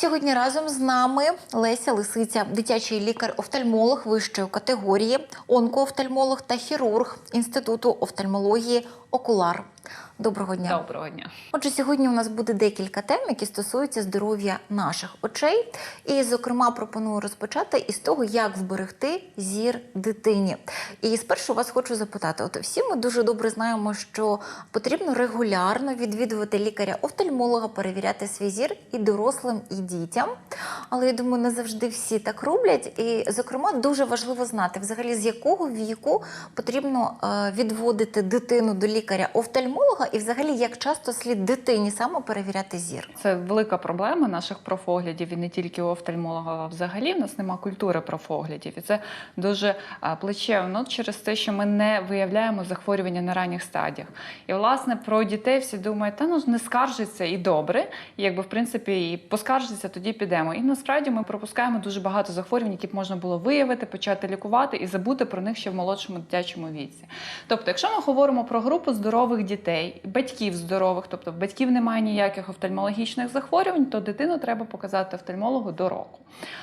Сьогодні разом з нами Леся Лисиця, дитячий лікар-офтальмолог вищої категорії, онкоофтальмолог та хірург Інституту офтальмології Окулар. Доброго дня. Доброго дня. Отже, сьогодні у нас буде декілька тем, які стосуються здоров'я наших очей. І, зокрема, пропоную розпочати із того, як вберегти зір дитині. І спершу вас хочу запитати: от всі ми дуже добре знаємо, що потрібно регулярно відвідувати лікаря-офтальмолога, перевіряти свій зір і дорослим, і дітям. Але я думаю, не завжди всі так роблять. І, зокрема, дуже важливо знати, взагалі, з якого віку потрібно е, відводити дитину до лікаря-офтальмолога, і взагалі як часто слід дитині саме перевіряти зір. Це велика проблема наших профоглядів і не тільки у офтальмолога, а взагалі в нас нема культури профоглядів. І це дуже а, плечевно через те, що ми не виявляємо захворювання на ранніх стадіях. І власне про дітей всі думають, та ну не скаржиться і добре, і якби в принципі і поскаржиться, тоді підемо. І насправді ми пропускаємо дуже багато захворювань, які б можна було виявити, почати лікувати і забути про них ще в молодшому дитячому віці. Тобто, якщо ми говоримо про групу здорових дітей, батьків здорових, тобто в батьків немає ніяких офтальмологічних захворювань, то дитину треба показати офтальмологу до року.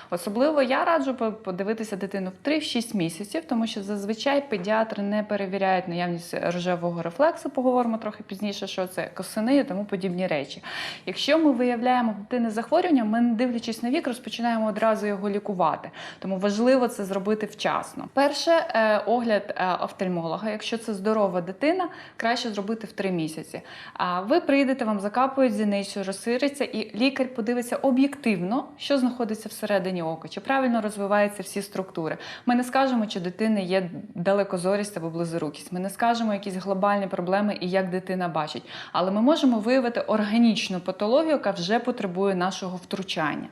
Особливо я раджу подивитися дитину в 3-6 місяців, тому що зазвичай педіатри не перевіряють наявність рожевого рефлексу, поговоримо трохи пізніше, що це косини і тому подібні речі. Якщо ми виявляємо дитини захворювання, ми, не дивлячись на вік, розпочинаємо одразу його лікувати. Тому важливо це зробити вчасно. Перше, е, огляд е, офтальмолога. Якщо це здорова дитина, краще зробити в 3 місяці. А ви прийдете, вам закапують зіницю, розсириться, і лікар подивиться об'єктивно, що знаходиться всередині ока, чи правильно розвиваються всі структури. Ми не скажемо, чи дитини є далекозорість або близорукість. Ми не скажемо якісь глобальні проблеми і як дитина бачить. Але ми можемо виявити органічну патологію, яка вже потребує нашого втручання.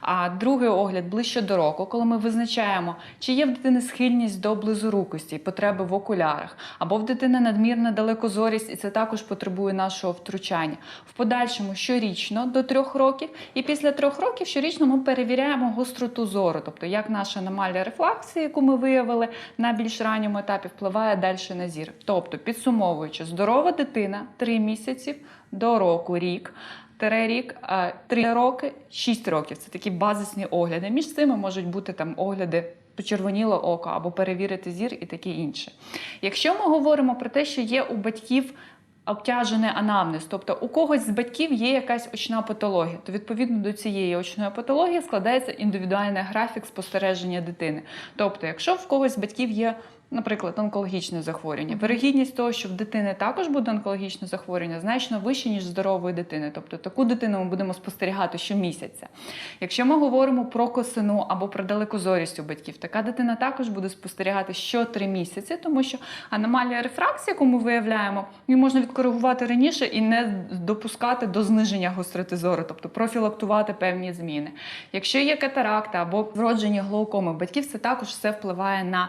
А другий огляд ближче до року, коли ми визначаємо, чи є в дитини схильність до близорукості потреби в окулярах, або в дитини надмірна далекозорість, і це також потребує нашого втручання. В подальшому щорічно до трьох років, і після трьох років щорічно ми перевіряємо гостроту зору, тобто як наша аномалія рефлаксії, яку ми виявили на більш ранньому етапі, впливає далі на зір. Тобто, підсумовуючи, здорова дитина 3 місяці до року, рік. Рік, а, три роки, шість років. Це такі базисні огляди. Між цими можуть бути там огляди. Почервоніло око або перевірити зір і таке інше. Якщо ми говоримо про те, що є у батьків обтяжений анамнез, тобто у когось з батьків є якась очна патологія, то відповідно до цієї очної патології складається індивідуальний графік спостереження дитини. Тобто, якщо в когось з батьків є Наприклад, онкологічне захворювання. Вирогідність того, що в дитини також буде онкологічне захворювання, значно вище, ніж здорової дитини. Тобто таку дитину ми будемо спостерігати щомісяця. Якщо ми говоримо про косину або про далекозорість у батьків, така дитина також буде спостерігати що три місяці, тому що аномалія рефракції, яку ми виявляємо, її можна відкоригувати раніше і не допускати до зниження гостроти зору, тобто профілактувати певні зміни. Якщо є катаракта або вроджені глаукоми, батьків це також все впливає на.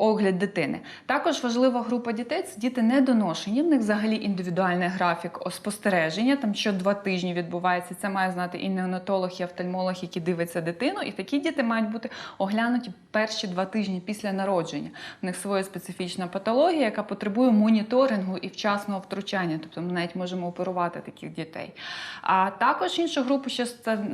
Огляд дитини. Також важлива група дітей це діти недоношені. В них взагалі індивідуальний графік спостереження. Там що два тижні відбувається. Це має знати і неонатолог, і офтальмолог, які дивиться дитину. І такі діти мають бути оглянуті перші два тижні після народження. В них своя специфічна патологія, яка потребує моніторингу і вчасного втручання. Тобто ми навіть можемо оперувати таких дітей. А також іншу групу ще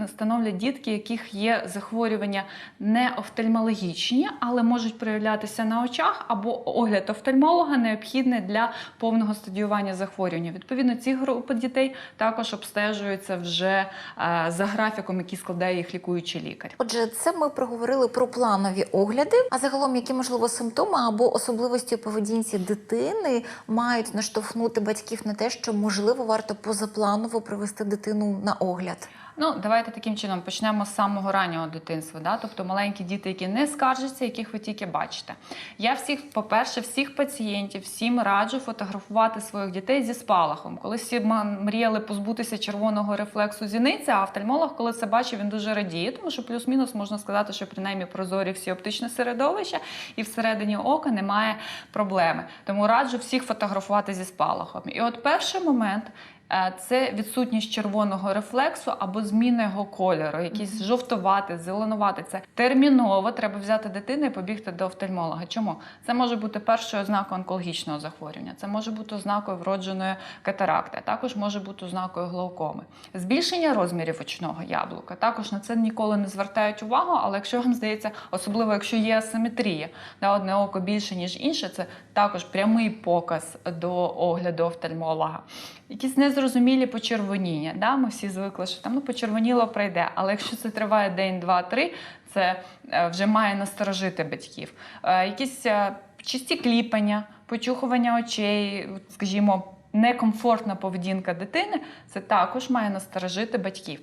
становлять дітки, яких є захворювання не офтальмологічні, але можуть проявлятися на очах, або огляд офтальмолога необхідний для повного стадіювання захворювання. Відповідно, ці групи дітей також обстежуються вже е, за графіком, який складає їх лікуючий лікар. Отже, це ми проговорили про планові огляди. А загалом, які можливо симптоми або особливості у поведінці дитини мають наштовхнути батьків на те, що можливо варто позапланово привести дитину на огляд. Ну, давайте таким чином почнемо з самого раннього дитинства. Да? Тобто маленькі діти, які не скаржаться, яких ви тільки бачите. Я всіх, по-перше, всіх пацієнтів, всім раджу фотографувати своїх дітей зі спалахом. Коли всі мріяли позбутися червоного рефлексу зіниці, а офтальмолог, коли це бачив, він дуже радіє, тому що плюс-мінус можна сказати, що принаймні прозорі всі оптичне середовище, і всередині ока немає проблеми. Тому раджу всіх фотографувати зі спалахом. І от перший момент. Е, Це відсутність червоного рефлексу або зміна його кольору, якийсь жовтувати, зеленувати. Це терміново треба взяти дитину і побігти до офтальмолога. Чому? Це може бути першою ознакою онкологічного захворювання, це може бути ознакою вродженої катаракти, а також може бути ознакою глаукоми. Збільшення розмірів очного яблука. Також на це ніколи не звертають увагу, але якщо вам здається, особливо якщо є асиметрія, да, одне око більше, ніж інше, це також прямий показ до огляду офтальмолога. Якісь незрозумілі почервоніння. Да? Ми всі звикли, що там ну, почервоніло пройде. Але якщо це триває день, два, три, це е, вже має насторожити батьків. Е, Якісь е, чисті кліпання, почухування очей, скажімо, некомфортна поведінка дитини, це також має насторожити батьків.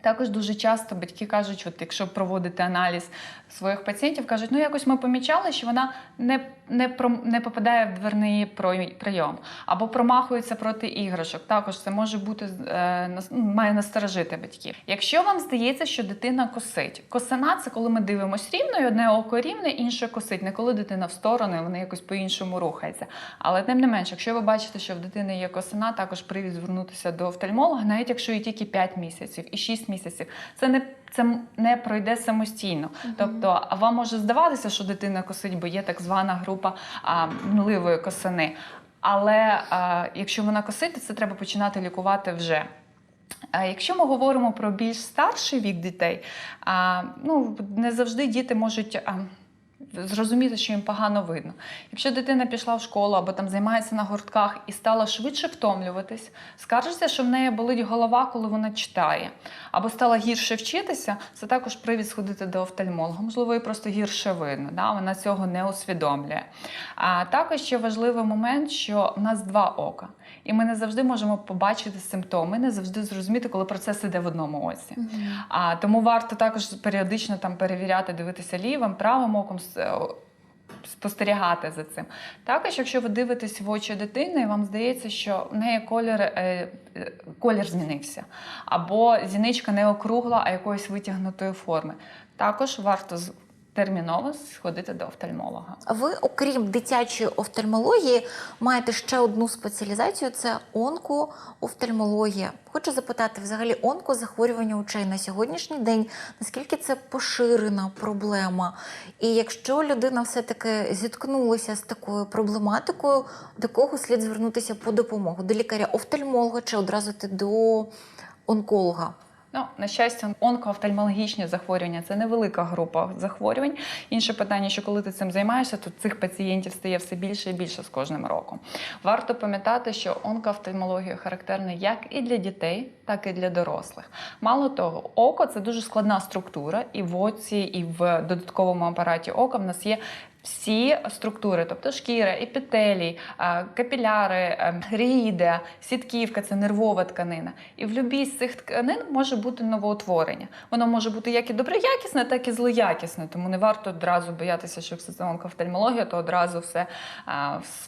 Також дуже часто батьки кажуть, от якщо проводити аналіз своїх пацієнтів, кажуть, ну якось ми помічали, що вона не, не, про- не попадає в дверний прийом або промахується проти іграшок. Також це може бути е, ну, має насторожити батьків. Якщо вам здається, що дитина косить, косина це коли ми дивимося рівно, і одне око рівне, інше косить. Не коли дитина в сторону, вона якось по-іншому рухається. Але тим не менше, якщо ви бачите, що в дитини є косина, також привід звернутися до офтальмолога, навіть якщо і тільки 5 місяців і 6 місяців. Це не це не пройде самостійно. Тобто, а вам може здаватися, що дитина косить, бо є так звана група а, мливої косини. Але а, якщо вона косить, то це треба починати лікувати вже. А Якщо ми говоримо про більш старший вік дітей, а, ну, не завжди діти можуть а, зрозуміти, що їм погано видно. Якщо дитина пішла в школу або там займається на гуртках і стала швидше втомлюватись, скаржиться, що в неї болить голова, коли вона читає, або стала гірше вчитися, це також привід сходити до офтальмолога. Можливо, їй просто гірше видно. Да? Вона цього не усвідомлює. А також ще важливий момент, що в нас два ока. І ми не завжди можемо побачити симптоми, не завжди зрозуміти, коли процес іде в одному оці. А тому варто також періодично там перевіряти, дивитися лівим, правим оком. Спостерігати за цим. Також, якщо ви дивитесь в очі дитини, вам здається, що в неї колір, е, е, колір змінився, або зіничка не округла, а якоїсь витягнутої форми. Також варто терміново сходити до офтальмолога. Ви, окрім дитячої офтальмології, маєте ще одну спеціалізацію це онкоофтальмологія. Хочу запитати, взагалі, онкозахворювання очей на сьогоднішній день, наскільки це поширена проблема? І якщо людина все-таки зіткнулася з такою проблематикою, до кого слід звернутися по допомогу? До лікаря-офтальмолога чи одразу ти до онколога? Ну, на щастя, онкоофтальмологічні захворювання це невелика група захворювань. Інше питання, що коли ти цим займаєшся, то цих пацієнтів стає все більше і більше з кожним роком. Варто пам'ятати, що онкоофтальмологія характерна як і для дітей, так і для дорослих. Мало того, око це дуже складна структура, і в оці, і в додатковому апараті ока в нас є. Всі структури, тобто шкіра, епітелій, капіляри, е, сітківка це нервова тканина. І в будь-якій з цих тканин може бути новоутворення. Воно може бути як і доброякісне, так і злоякісне. Тому не варто одразу боятися, що якщо це онкоофтальмологія, то одразу все,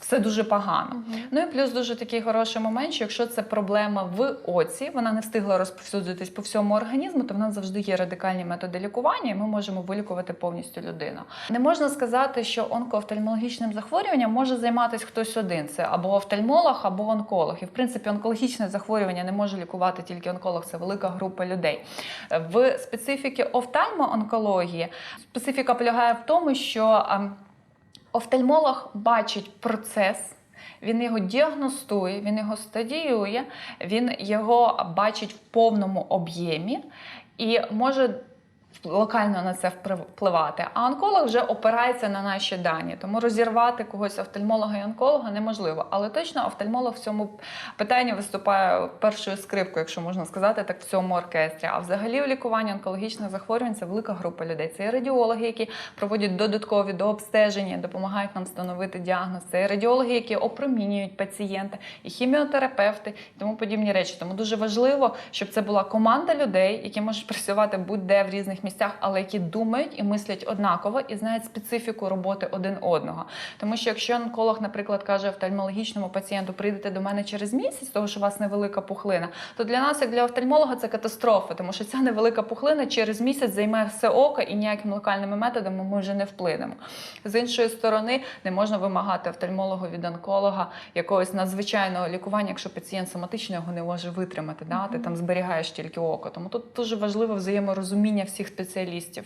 все дуже погано. Ну і плюс дуже такий хороший момент, що якщо це проблема в оці, вона не встигла розповсюдитись по всьому організму, то в нас завжди є радикальні методи лікування, і ми можемо вилікувати повністю людину. Не можна сказати, що онкоофтальмологічним захворюванням може займатися хтось один. Це або офтальмолог, або онколог. І в принципі, онкологічне захворювання не може лікувати тільки онколог, це велика група людей. В специфіки офтальмоонкології специфіка полягає в тому, що ем, офтальмолог бачить процес. Він його діагностує, він його стадіює, він його бачить в повному об'ємі і може локально на це впливати. А онколог вже опирається на наші дані. Тому розірвати когось офтальмолога і онколога неможливо. Але точно офтальмолог в цьому питанні виступає першою скрипкою, якщо можна сказати, так в цьому оркестрі. А взагалі у лікуванні онкологічних захворювань це велика група людей. Це і радіологи, які проводять додаткові дообстеження, допомагають нам встановити діагноз. Це і радіологи, які опромінюють пацієнта, і хіміотерапевти, і тому подібні речі. Тому дуже важливо, щоб це була команда людей, які можуть працювати будь-де в різних різних місцях, але які думають і мислять однаково і знають специфіку роботи один одного. Тому що якщо онколог, наприклад, каже офтальмологічному пацієнту, прийдете до мене через місяць, того що у вас невелика пухлина, то для нас, як для офтальмолога, це катастрофа, тому що ця невелика пухлина через місяць займе все око і ніякими локальними методами ми вже не вплинемо. З іншої сторони, не можна вимагати офтальмолога від онколога якогось надзвичайного лікування, якщо пацієнт соматично його не може витримати. Да? Ти там зберігаєш тільки око. Тому тут дуже важливо взаєморозуміння всіх спеціалістів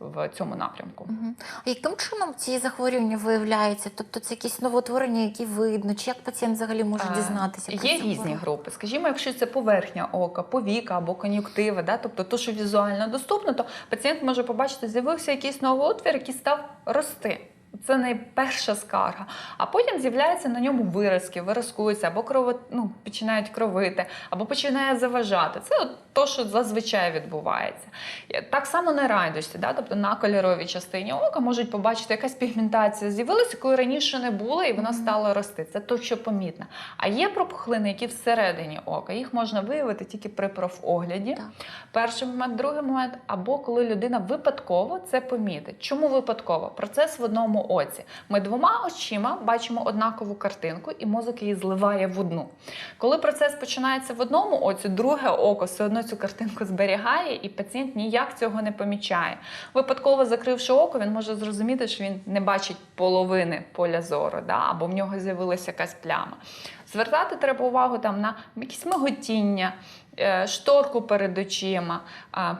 в цьому напрямку. Угу. А яким чином ці захворювання виявляються? Тобто це якісь новотворення, які видно, чи як пацієнт взагалі може дізнатися? Е, Є різні хворобу? групи. Скажімо, якщо це поверхня ока, повіка або кон'юктива, да, тобто то, що візуально доступно, то пацієнт може побачити, з'явився якийсь новий отвір, який став рости. Це найперша скарга. А потім з'являються на ньому виразки, виразкуються, або крово, ну, починають кровити, або починає заважати. Це от то, що зазвичай відбувається. Так само на райдусі, да? тобто на кольоровій частині ока можуть побачити, якась пігментація з'явилася, якої раніше не було, і вона стала рости. Це то, що помітно. А є пропухлини, які всередині ока. Їх можна виявити тільки при профогляді. Так. Перший момент, другий момент, або коли людина випадково це помітить. Чому випадково? Процес в одному оці. Ми двома очима бачимо однакову картинку, і мозок її зливає в одну. Коли процес починається в одному оці, друге око все одно цю картинку зберігає, і пацієнт ніяк цього не помічає. Випадково закривши око, він може зрозуміти, що він не бачить половини поля зору, да? або в нього з'явилася якась пляма. Звертати треба увагу там на якісь миготіння, шторку перед очима,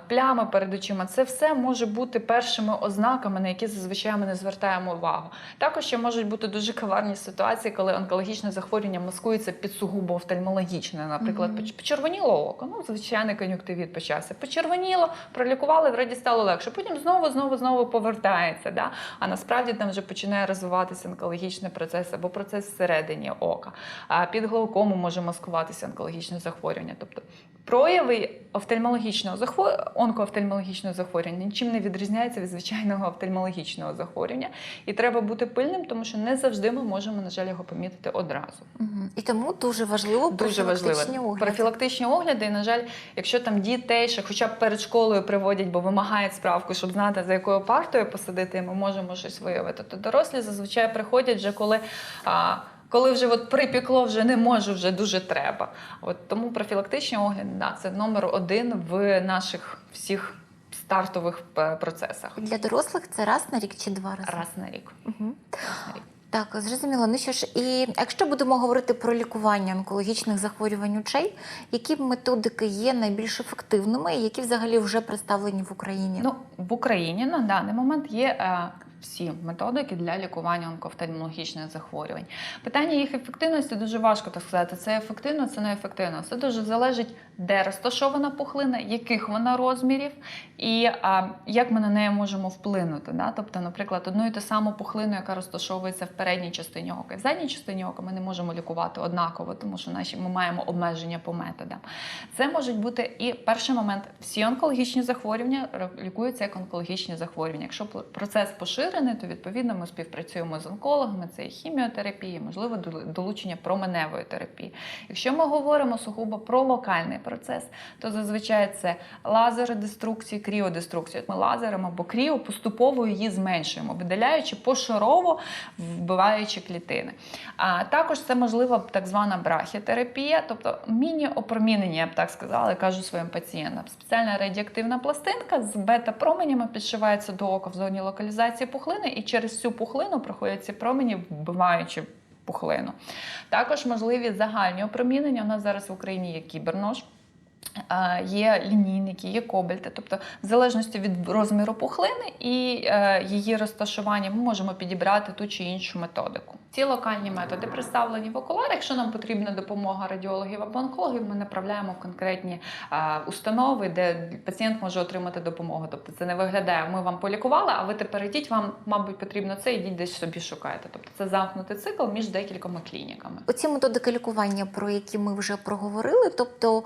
плями перед очима. Це все може бути першими ознаками, на які зазвичай ми не звертаємо увагу. Також ще можуть бути дуже каварні ситуації, коли онкологічне захворювання маскується під сугубо офтальмологічне. Наприклад, Мгм. поч- почервоніло око, ну звичайний кон'юктивіт почався. Почервоніло, пролікували, вроді стало легше. Потім знову, знову, знову повертається. Да? А насправді там вже починає розвиватися онкологічний процес або процес всередині ока. А під глаукому може маскуватися онкологічне захворювання. Тобто прояви офтальмологічного онкоофтальмологічного захворювання нічим не відрізняються від звичайного офтальмологічного захворювання. І треба бути пильним, тому що не завжди ми можемо, на жаль, його помітити одразу. Мгм. І тому дуже важливо Дуже профілактичні важливо. огляди. Профілактичні огляди, і, на жаль, якщо там дітей ще хоча б перед школою приводять, бо вимагають справку, щоб знати, за якою партою посадити, і ми можемо щось виявити. То дорослі зазвичай приходять вже коли. А, коли вже от припікло, вже не можу, вже дуже треба. От тому профілактичні огляди, да, це номер один в наших всіх стартових е, процесах. Для дорослих це раз на рік чи два рази? Раз на рік. Мгм. Раз на рік. Так, зрозуміло. Ну що ж, і якщо будемо говорити про лікування онкологічних захворювань очей, які методики є найбільш ефективними і які взагалі вже представлені в Україні? Ну, в Україні на даний момент є е, всі методики для лікування онкоофтальмологічних захворювань. Питання їх ефективності дуже важко так сказати. Це ефективно, це не ефективно. Це дуже залежить, де розташована пухлина, яких вона розмірів, і е, як ми на неї можемо вплинути. Да? Тобто, наприклад, одну і ту саму пухлину, яка розташовується в передній частині ока, і в задній частині ока ми не можемо лікувати однаково, тому що наші ми маємо обмеження по методам. Це можуть бути і перший момент. Всі онкологічні захворювання лікуються як онкологічні захворювання. Якщо процес поширений, то відповідно ми співпрацюємо з онкологами. Це і хіміотерапія, можливо, долучення променевої терапії. Якщо ми говоримо сугубо про локальний процес, то зазвичай це лазеродеструкція, кріодеструкція. Ми лазером або кріо поступово її зменшуємо, видаляючи пошарово, вбиваючи клітини. А також це можлива так звана брахітерапія, тобто міні-опромінення, я б так сказала, кажу своїм пацієнтам. Спеціальна радіоактивна пластинка з бета-променями підшивається до ока в зоні локалізації пухлини, і через цю пухлину проходять ці промені, вбиваючи пухлину. Також можливі загальні опромінення. У нас зараз в Україні є кібернож. Є лінійники, є кобальти, тобто в залежності від розміру пухлини і е, її розташування, ми можемо підібрати ту чи іншу методику. Ці локальні методи представлені в окуларах. Якщо нам потрібна допомога радіологів або онкологів, ми направляємо в конкретні установи, де пацієнт може отримати допомогу. Тобто це не виглядає, ми вам полікували, а ви тепер ідіть, вам, мабуть, потрібно це, ідіть десь собі шукайте. Тобто це замкнутий цикл між декількома клініками. Оці методики лікування, про які ми вже проговорили, тобто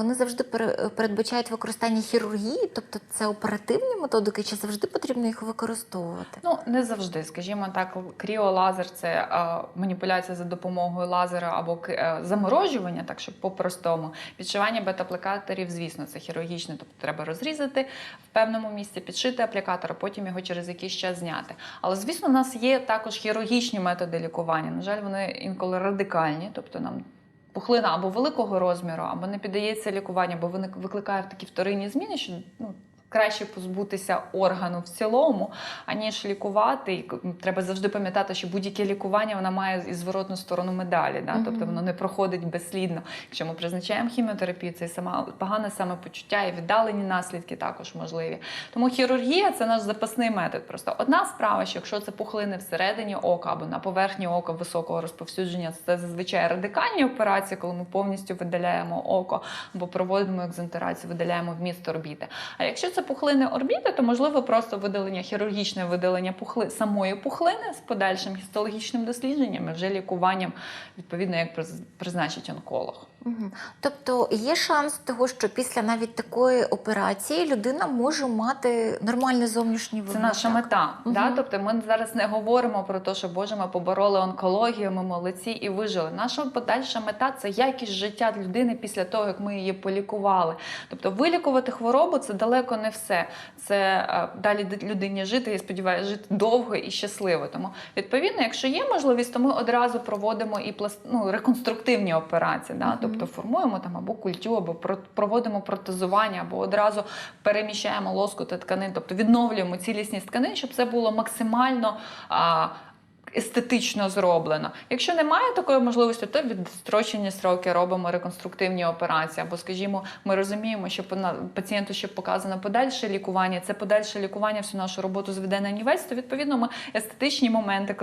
вони завжди пере- передбачають використання хірургії, тобто це оперативні методики, чи завжди потрібно їх використовувати? Ну не завжди, скажімо так, кріолазер це е, маніпуляція за допомогою лазера або е, заморожування, так щоб по-простому. Підшивання бета-аплікаторів, звісно, це хірургічне, тобто треба розрізати в певному місці, підшити аплікатор, а потім його через якийсь час зняти. Але звісно, у нас є також хірургічні методи лікування. На жаль, вони інколи радикальні, тобто нам. Пухлина або великого розміру, або не піддається лікуванню, або викликає такі вторинні зміни, що ну, краще позбутися органу в цілому, аніж лікувати. І треба завжди пам'ятати, що будь-яке лікування вона має і зворотну сторону медалі. Да? Тобто воно не проходить безслідно. Якщо ми призначаємо хіміотерапію, це і сама погане самопочуття і віддалені наслідки також можливі. Тому хірургія це наш запасний метод. Просто одна справа, що якщо це пухлини всередині ока або на поверхні ока високого розповсюдження, це зазвичай радикальні операції, коли ми повністю видаляємо око або проводимо екзентерацію, видаляємо вміст орбіти. А якщо це пухлини орбіти, то можливо просто видалення, хірургічне видалення пухли самої пухлини з подальшим гістологічним дослідженням і вже лікуванням, відповідно, як приз- призначить онколог. Угу. Тобто є шанс того, що після навіть такої операції людина може мати нормальний зовнішній Це наша так? мета. Мгм. Да? Тобто ми зараз не говоримо про те, що Боже, ми побороли онкологію, ми молодці і вижили. Наша подальша мета це якість життя людини після того, як ми її полікували. Тобто вилікувати хворобу це далеко не все. Це е, далі людині жити, я сподіваюся, жити довго і щасливо. Тому відповідно, якщо є можливість, то ми одразу проводимо і пласт... ну, реконструктивні операції. Да? Тобто формуємо там або культю, або про- проводимо протезування, або одразу переміщаємо лоску та тканин, тобто відновлюємо цілісність тканин, щоб це було максимально. Естетично зроблено. Якщо немає такої можливості, то відстрочені сроки робимо реконструктивні операції. Або, скажімо, ми розуміємо, що пацієнту ще показано подальше лікування. Це подальше лікування всю нашу роботу зведе на нівець, то відповідно ми естетичні моменти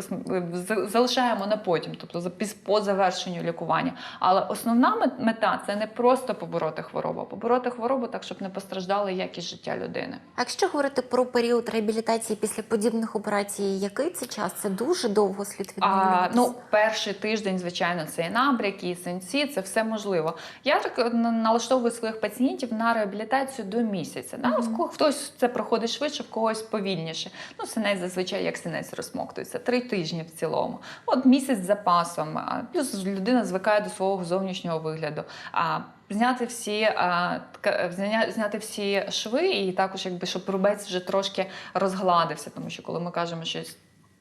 залишаємо на потім, тобто по завершенню лікування. Але основна мета це не просто побороти хворобу, а побороти хворобу так, щоб не постраждала якість життя людини. А якщо говорити про період реабілітації після подібних операцій, який це час? Це дуже довго слід А, відновлюватися? ну, перший тиждень, звичайно, це і набряки, і синці, це все можливо. Я так е, налаштовую своїх пацієнтів на реабілітацію до місяця. Да? В ко- Хтось це проходить швидше, в когось повільніше. Ну, синець зазвичай як синець розмоктується. Три тижні в цілому. От місяць з запасом. Плюс людина звикає до свого зовнішнього вигляду. А, Зняти всі, а, зняти всі шви, і також, якби щоб рубець вже трошки розгладився, тому що коли ми кажемо щось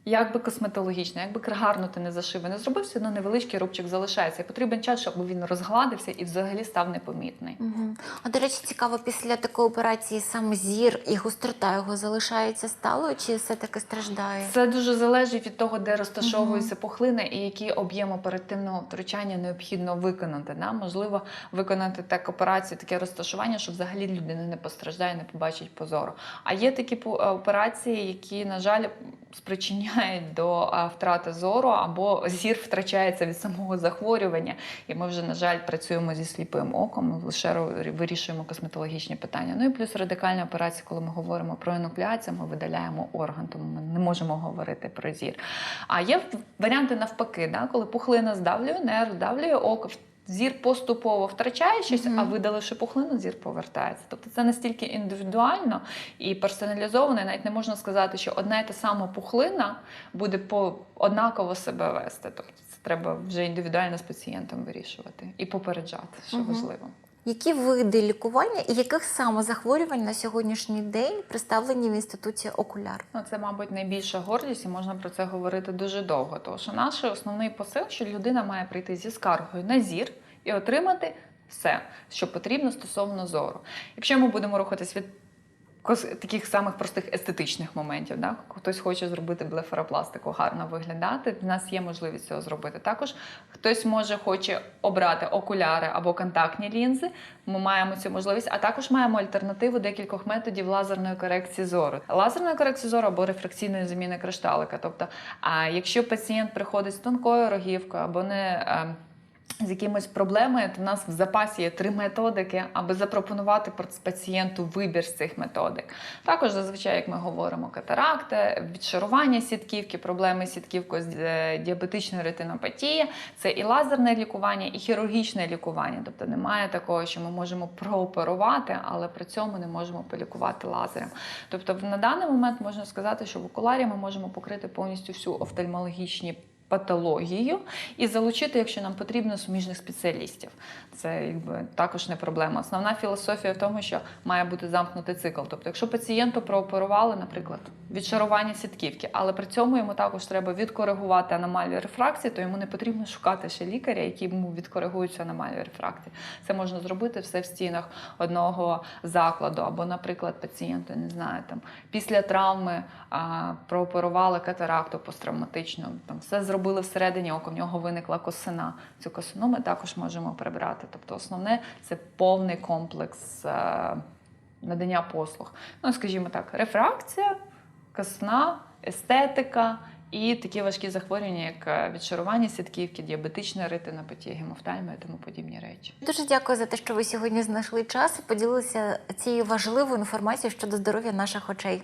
як би косметологічно, як би гарно ти не зашив, і не зробив, все одно невеличкий рубчик залишається. І потрібен час, щоб він розгладився і взагалі став непомітний. Угу. А до речі, цікаво, після такої операції саме зір і гострота його залишається сталою, чи все-таки страждає? Це дуже залежить від того, де розташовується пухлина і який об'єм оперативного втручання необхідно виконати. Да? Можливо, виконати так операцію, таке розташування, що взагалі людина не постраждає, не побачить позору. А є такі е, операції, які, на жаль, спричиняють до втрати зору або зір втрачається від самого захворювання. І ми вже, на жаль, працюємо зі сліпим оком, лише вирішуємо косметологічні питання. Ну і плюс радикальні операції, коли ми говоримо про енуклеацію, ми видаляємо орган, тому ми не можемо говорити про зір. А є варіанти навпаки, да, коли пухлина здавлює нерв, здавлює око. Зір поступово втрачає щось, Мгм. а видаливши пухлину, зір повертається. Тобто це настільки індивідуально і персоналізовано, і навіть не можна сказати, що одна і та сама пухлина буде по однаково себе вести. Тобто це треба вже індивідуально з пацієнтом вирішувати і попереджати, що Мгм. важливо. Які види лікування і яких саме захворювань на сьогоднішній день представлені в інституті окуляр? Ну, це, мабуть, найбільша гордість, і можна про це говорити дуже довго. Тому що наш основний посил, що людина має прийти зі скаргою на зір і отримати все, що потрібно стосовно зору. Якщо ми будемо рухатись від таких самих простих естетичних моментів, да? хтось хоче зробити блефаропластику, гарно виглядати. В нас є можливість цього зробити. Також хтось може хоче обрати окуляри або контактні лінзи. Ми маємо цю можливість, а також маємо альтернативу декількох методів лазерної корекції зору. Лазерної корекції зору або рефракційної заміни кришталика. Тобто, а якщо пацієнт приходить з тонкою рогівкою або не. З якимось проблемою, то в нас в запасі є три методики, аби запропонувати пац- пацієнту вибір з цих методик. Також зазвичай, як ми говоримо, катаракти, відшарування сітківки, проблеми з сітківкою, з е, діабетичною ретинопатією, це і лазерне лікування, і хірургічне лікування. Тобто немає такого, що ми можемо прооперувати, але при цьому не можемо полікувати лазером. Тобто, на даний момент можна сказати, що в окуларі ми можемо покрити повністю всю офтальмологічні патологію і залучити, якщо нам потрібно, суміжних спеціалістів. Це якби також не проблема. Основна філософія в тому, що має бути замкнутий цикл. Тобто, якщо пацієнту прооперували, наприклад, відшарування сітківки, але при цьому йому також треба відкоригувати аномалію рефракції, то йому не потрібно шукати ще лікаря, який йому відкоригує цю аномалію рефракції. Це можна зробити все в стінах одного закладу. Або, наприклад, пацієнту не знаю, там після травми а, прооперували катаракту посттравматичну, там все зробили всередині ока, в нього виникла косина. Цю косину ми також можемо прибрати. Тобто, основне це повний комплекс е, надання послуг. Ну, скажімо так, рефракція, косина, естетика. І такі важкі захворювання, як е, відшарування сітківки, діабетична ретинопатія, гемофтальма і тому подібні речі. Дуже дякую за те, що ви сьогодні знайшли час і поділилися цією важливою інформацією щодо здоров'я наших очей.